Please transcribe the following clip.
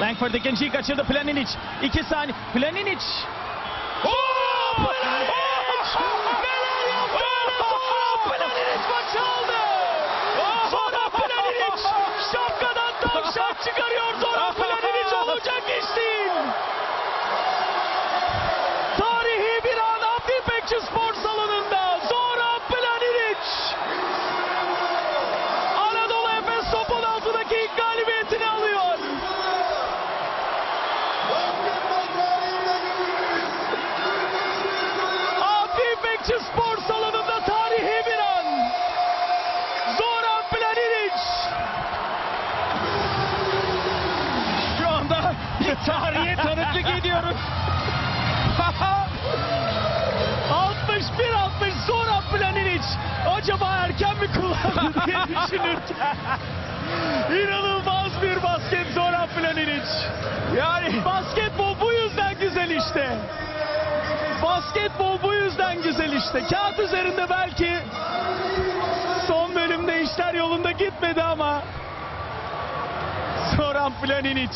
Langford ikinciyi kaçırdı Planinic. İki saniye. Planinic. Bekçi Spor Salonu'nda tarihi bir an. Zoran Planinic. Şu anda bir tarihe tanıklık ediyoruz. 61-60 Zoran Planinic. Acaba erken mi kullandı diye düşünürken. İnanılmaz bir basket Zoran Planinic. Yani basketbol bu yüzden güzel işte. Basketbol bu yüzden güzel işte. Kağıt üzerinde belki son bölümde işler yolunda gitmedi ama Zoran Planinic